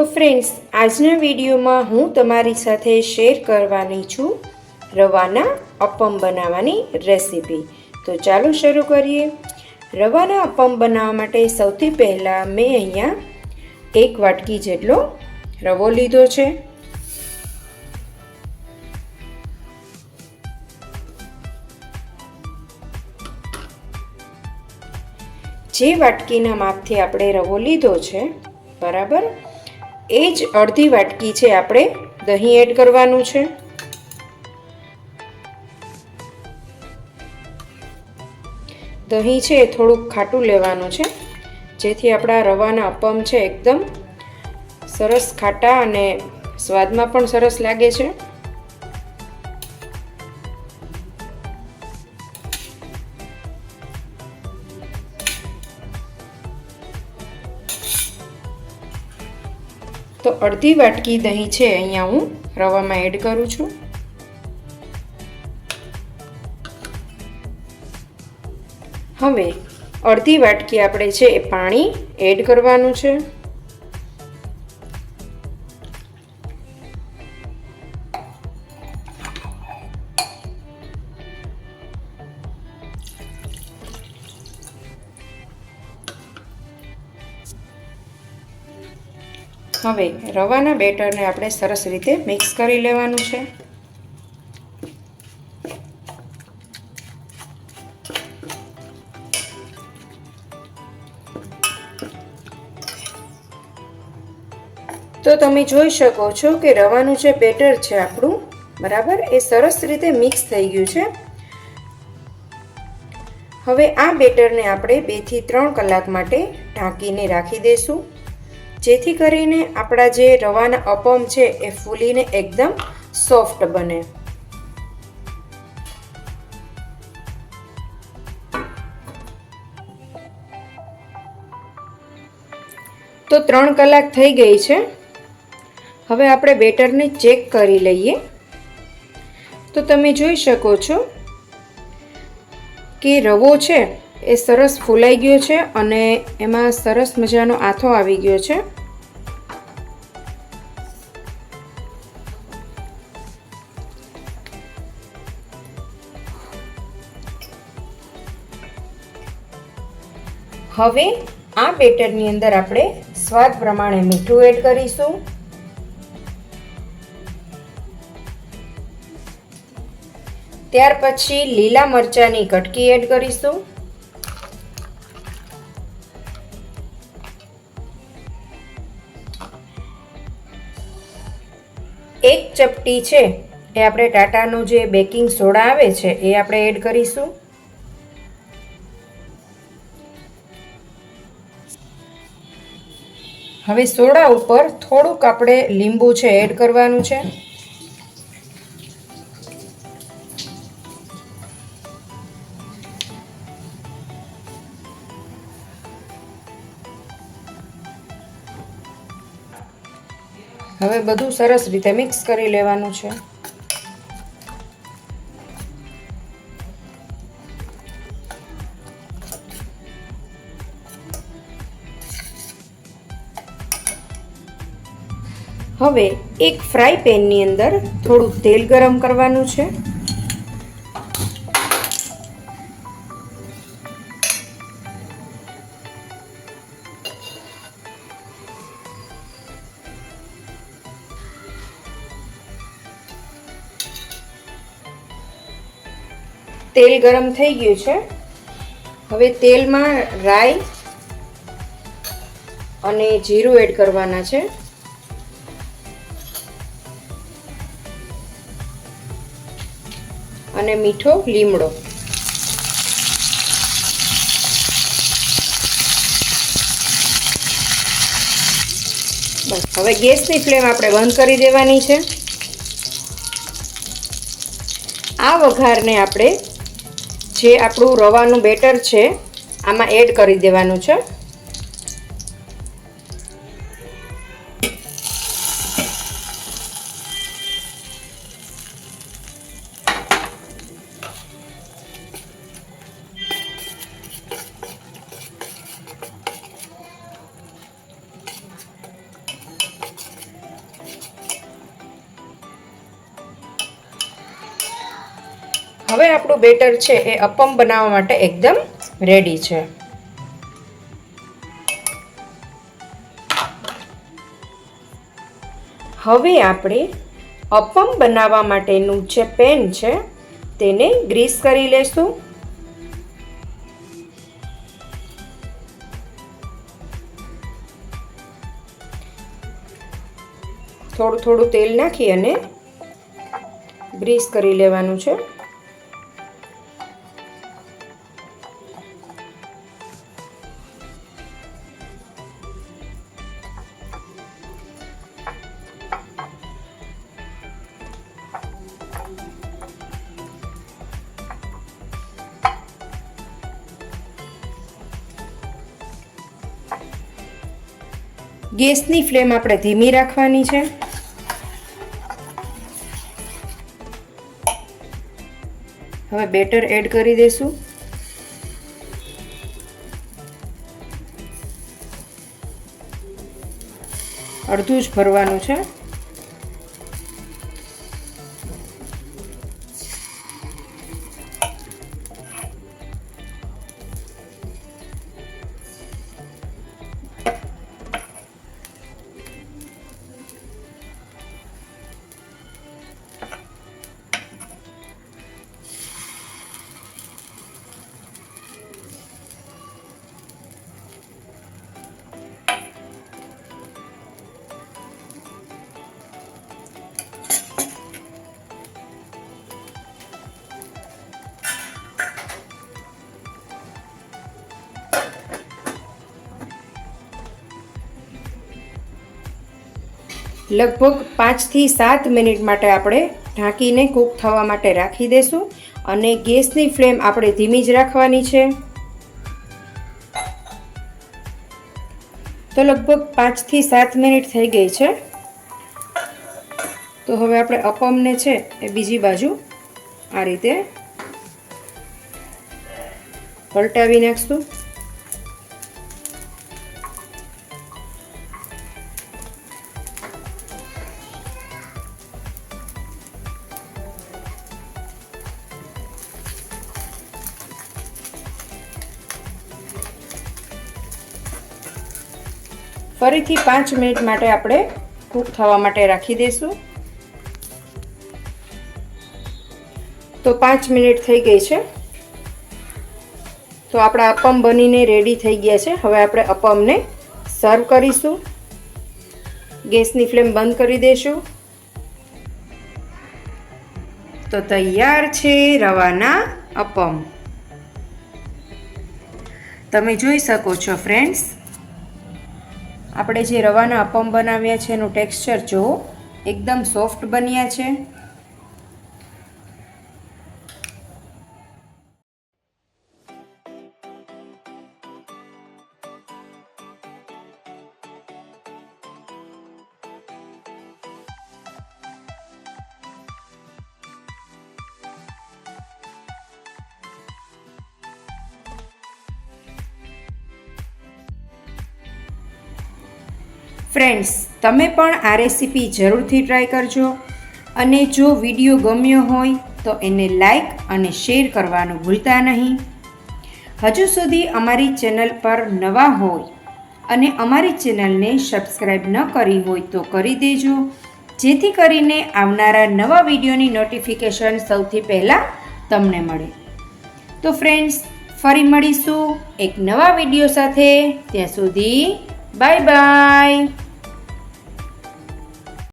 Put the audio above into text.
તો ફ્રેન્ડ્સ આજના વિડીયોમાં હું તમારી સાથે શેર કરવાની છું રવાના અપમ બનાવવાની રેસીપી તો ચાલો શરૂ કરીએ. રવાના અપમ બનાવવા માટે સૌથી પહેલાં મેં અહીંયા એક વાટકી જેટલો રવો લીધો છે. જે વાટકીના માપથી આપણે રવો લીધો છે, બરાબર? એ જ અડધી વાટકી છે આપણે દહીં એડ કરવાનું છે. દહીં છે એ થોડુંક ખાટું લેવાનું છે, જેથી આપણા રવાના અપમ છે એકદમ સરસ ખાટા અને સ્વાદમાં પણ સરસ લાગે છે. અડધી વાટકી દહીં છે, અહીંયા હું રવામાં એડ કરું છું. હવે અડધી વાટકી આપણે છે એ પાણી એડ કરવાનું છે. હવે રવાના બેટરને આપણે સરસ રીતે મિક્સ કરી લેવાનું છે. તો તમે જોઈ શકો છો કે રવાનું જે બેટર છે આપણું, બરાબર, એ સરસ રીતે મિક્સ થઈ ગયું છે. હવે આ બેટરને આપણે બેથી ત્રણ કલાક માટે ઢાંકીને રાખી દઈશું જેથી કરીને આપણા જે રવાના અપમ છે એ ફૂલીને એકદમ સોફ્ટ બને. તો ત્રણ કલાક થઈ ગઈ છે. હવે આપણે બેટરને ચેક કરી લઈએ. તો તમે જોઈ શકો છો કે રવો છે એ સરસ ફૂલાઈ ગયો છે અને એમાં સરસ મજાનો આથો આવી ગયો છે. હવે આ બેટરની અંદર આપણે સ્વાદ પ્રમાણે મીઠું એડ કરીશું. ત્યાર પછી લીલા મરચાંની કટકી એડ કરીશું. એક ચપટી છે, એ આપણે ટાટાનું જે બેકિંગ સોડા આવે છે, એ આપણે એડ કરીશું. હવે સોડા ઉપર થોડુંક આપણે લીંબુ છે એડ કરવાનું છે. હવે બધું સરસ રીતે મિક્સ કરી લેવાનું છે. હવે એક ફ્રાય પેનની અંદર થોડું તેલ ગરમ કરવાનું છે. તેલ ગરમ થઈ ગયું છે. હવે તેલમાં રાઈ અને જીરું એડ કરવાના છે. અને મીઠો લીમડો. બસ, હવે ગેસની ફ્લેમ આપણે બંધ કરી દેવાની છે. આ વઘારને આપણે જે આપણું રવાનું બેટર છે, આમાં એડ કરી દેવાનું છે. હવે આપણું બેટર છે એ અપમ બનાવવા માટે એકદમ રેડી છે. હવે આપણે અપમ બનાવવા માટેનું જે પેન છે તેને ગ્રીસ કરી લેશું. થોડું થોડું તેલ નાખી અને ગ્રીસ કરી લેવાનું છે. ગેસની ફ્લેમ આપણે ધીમી રાખવાની છે. હવે બેટર એડ કરી દઈશું અડધું જ ભરવાનું છે. લગભગ પાંચથી સાત મિનિટ માટે આપણે ઢાંકીને કૂક થવા માટે રાખી દઈશું અને ગેસની ફ્લેમ આપણે ધીમી જ રાખવાની છે. તો લગભગ પાંચથી સાત મિનિટ થઈ ગઈ છે. તો હવે આપણે અપમને છે એ બીજી બાજુ આ રીતે પલટાવી નાખશું. ફરીથી પાંચ મિનિટ માટે આપણે કૂક થવા માટે રાખી દઈશું. તો પાંચ મિનિટ થઈ ગઈ છે. તો આપણા અપમ બનીને રેડી થઈ ગયા છે. હવે આપણે અપમને સર્વ કરીશું. ગેસની ફ્લેમ બંધ કરી દઈશું. તો તૈયાર છે રવાના અપમ. તમે જોઈ શકો છો ફ્રેન્ડ્સ આપણે જે રવાના અપમ બનાવ્યા છે એનું ટેક્સચર જુઓ. એકદમ સોફ્ટ બન્યા છે. ફ્રેન્ડ્સ, તમે પણ આ રેસીપી જરૂરથી ટ્રાય કરજો. અને જો વીડિયો ગમ્યો હોય, તો એને લાઈક અને શેર કરવાનું ભૂલતા નહીં. હજુ સુધી અમારી ચેનલ પર નવા હોય અને અમારી ચેનલને સબસ્ક્રાઈબ ન કરી હોય તો કરી દેજો. જેથી કરીને આવનારા નવા વિડીયોની નોટિફિકેશન સૌથી પહેલાં તમને મળે. તો ફ્રેન્ડ્સ, ફરી મળીશું એક નવા વીડિયો સાથે. ત્યાં સુધી બાય બાય.